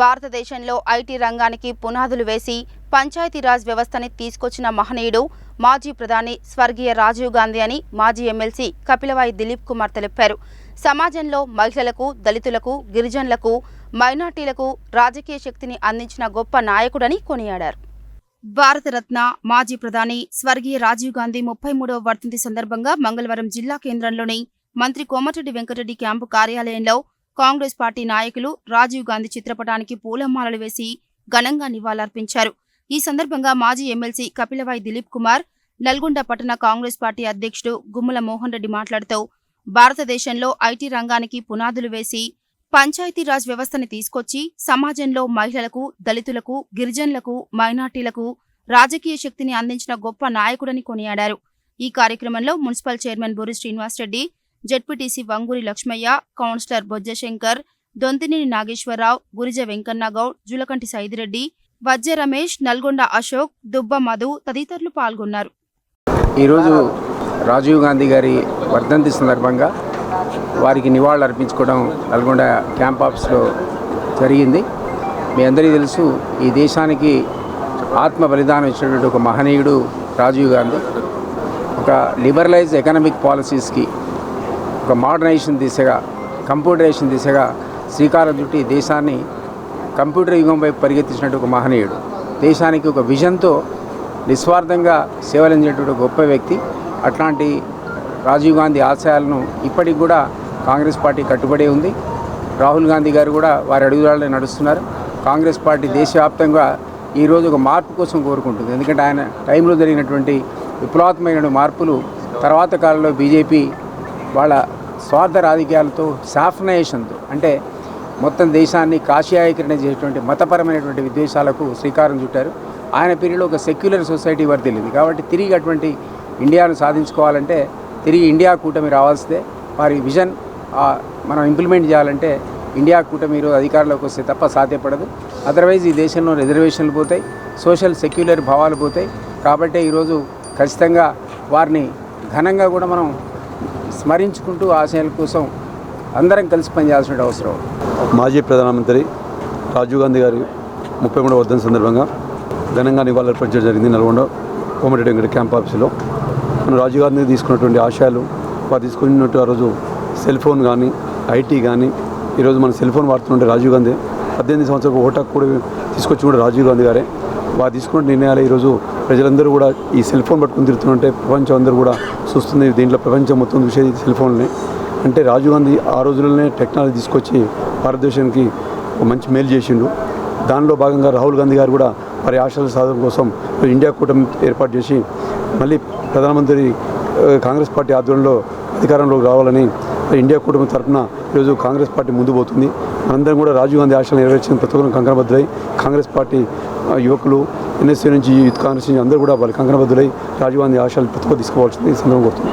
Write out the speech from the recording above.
భారతదేశంలో ఐటీ రంగానికి పునాదులు వేసి పంచాయతీరాజ్ వ్యవస్థని తీసుకొచ్చిన మహనీయుడు మాజీ ప్రధాని స్వర్గీయ రాజీవ్ గాంధీ అని మాజీ ఎమ్మెల్సీ కపిలవాయి దిలీప్ కుమార్ తెలిపారు. సమాజంలో మహిళలకు దళితులకు గిరిజనులకు మైనార్టీలకు రాజకీయ శక్తిని అందించిన గొప్ప నాయకుడని కొనియాడారు. భారతరత్న మాజీ ప్రధాని స్వర్గీయ రాజీవ్ గాంధీ ముప్పై మూడవ వర్ధంతి సందర్భంగా మంగళవారం జిల్లా కేంద్రంలోని మంత్రి కోమటిరెడ్డి వెంకటరెడ్డి క్యాంపు కార్యాలయంలో కాంగ్రెస్ పార్టీ నాయకులు రాజీవ్ గాంధీ చిత్రపటానికి పూలమాలలు వేసి ఘనంగా నివాళులర్పించారు. ఈ సందర్భంగా మాజీ ఎమ్మెల్సీ కపిలవాయి దిలీప్ కుమార్ నల్గొండ పట్టణ కాంగ్రెస్ పార్టీ అధ్యక్షుడు గుమ్మల మోహన్ రెడ్డి మాట్లాడుతూ భారతదేశంలో ఐటీ రంగానికి పునాదులు వేసి పంచాయతీరాజ్ వ్యవస్థని తీసుకొచ్చి సమాజంలో మహిళలకు దళితులకు గిరిజనులకు మైనార్టీలకు రాజకీయ శక్తిని అందించిన గొప్ప నాయకుడని కొనియాడారు. ఈ కార్యక్రమంలో municipal chairman Boori Srinivasreddy ZPTC Vanguri Lakshmaiah councillor Bojjashankar Donthineni Nageswararao Gurija Venkannagoud Julakanti Saidireddy Vajja Ramesh Nalgonda Ashok Dubba Madhu తదితరులు పాల్గొన్నారు. ఈరోజు రాజీవ్ గాంధీ గారి వర్ధంతి సందర్భంగా వారికి నివాళులు అర్పించుకోవడం నల్గొండ క్యాంప్ ఆఫీస్లో జరిగింది. మీ అందరికీ తెలుసు ఈ దేశానికి ఆత్మ బలిదానం ఇచ్చినటువంటి ఒక మహనీయుడు రాజీవ్ గాంధీ. ఒక లిబరలైజ్ ఎకనామిక్ పాలసీస్కి ఒక మోడర్నైజేషన్ దిశగా కంప్యూటరైజేషన్ దిశగా శ్రీకారం చుట్టి దేశాన్ని కంప్యూటర్ యుగం వైపు పరిగెత్తించినట్టు ఒక మహనీయుడు. దేశానికి ఒక విజన్తో నిస్వార్థంగా సేవలందించేటువంటి గొప్ప వ్యక్తి. అట్లాంటి రాజీవ్ గాంధీ ఆశయాలను ఇప్పటికి కూడా కాంగ్రెస్ పార్టీ కట్టుబడి ఉంది. రాహుల్ గాంధీ గారు కూడా వారి అడుగుదాడులే నడుస్తున్నారు. కాంగ్రెస్ పార్టీ దేశవ్యాప్తంగా ఈరోజు ఒక మార్పు కోసం కోరుకుంటుంది. ఎందుకంటే ఆయన టైంలో జరిగినటువంటి విప్లవాత్మకమైన మార్పులు తర్వాత కాలంలో బీజేపీ వాళ్ళ స్వార్థ రాజకీయాలతో సాఫ్నైజేషన్తో అంటే మొత్తం దేశాన్ని కాషాయీకరణ చేసేటువంటి మతపరమైనటువంటి విద్వేషాలకు శ్రీకారం చుట్టారు. ఆయన పీరియడ్లో ఒక సెక్యులర్ సొసైటీ వర్దిల్లింది కాబట్టి తిరిగి అటువంటి ఇండియాను సాధించుకోవాలంటే తిరిగి ఇండియా కూటమి రావాల్సిందే. వారి విజన్ మనం ఇంప్లిమెంట్ చేయాలంటే ఇండియా కూటమి ఈరోజు అధికారంలోకి వస్తే తప్ప సాధ్యపడదు. అదర్వైజ్ ఈ దేశంలో రిజర్వేషన్లు పోతాయి సోషల్ సెక్యులర్ భావాలు పోతాయి. కాబట్టి ఈరోజు ఖచ్చితంగా వారిని ఘనంగా కూడా మనం స్మరించుకుంటూ ఆశయాల కోసం అందరం కలిసి పనిచేయాల్సిన అవసరం. మాజీ ప్రధానమంత్రి రాజీవ్ గాంధీ గారి ముప్పై మూడవ వర్ధన సందర్భంగా ఘనంగా నివాళులర్పించడం జరిగింది నల్గొండ కోమటిరెడ్డి వెంకట క్యాంప్ ఆఫీసులో. మన రాజీవ్ గాంధీ తీసుకున్నటువంటి ఆశయాలు వారు తీసుకున్నట్టు ఆ రోజు సెల్ ఫోన్ కానీ ఐటీ కానీ ఈరోజు మన సెల్ ఫోన్ వాడుతుంటే రాజీవ్ గాంధీ పద్దెనిమిది సంవత్సరాలు ఓటాకు కూడా తీసుకొచ్చి కూడా రాజీవ్ గాంధీ గారే. వారు తీసుకున్న నిర్ణయాలు ఈరోజు ప్రజలందరూ కూడా ఈ సెల్ ఫోన్ పట్టుకుని తిరుగుతుంటే ప్రపంచం అందరూ కూడా చూస్తుంది. దీంట్లో ప్రపంచం మొత్తం చూసేది సెల్ ఫోన్లే అంటే రాజీవ్ గాంధీ ఆ రోజుల్లోనే టెక్నాలజీ తీసుకొచ్చి భారతదేశానికి మంచి మేలు చేసిండు. దానిలో భాగంగా రాహుల్ గాంధీ గారు కూడా వారి ఆశల సాధన కోసం ఇండియా కూటమి ఏర్పాటు చేసి మళ్ళీ ప్రధానమంత్రి కాంగ్రెస్ పార్టీ ఆధ్వర్యంలో అధికారంలోకి రావాలని ఇండియా కూటమి తరఫున ఈరోజు కాంగ్రెస్ పార్టీ ముందు పోతుంది. మనందరం కూడా రాజీవ్ గాంధీ ఆశలు నెరవేర్చిన ప్రతి ఒక్కరు కంకణబద్దులై కాంగ్రెస్ పార్టీ ఆ, యువకులు ఎన్ఎస్సీ నుంచి యూత్ కాంగ్రెస్ నుంచి అందరూ కూడా వాళ్ళ కంకణబద్దులై రాజీవ్ గాంధీ ఆశలు ప్రతి ఒక్కరు తీసుకోవాల్సింది ఈ సందర్భం కోరుతుంది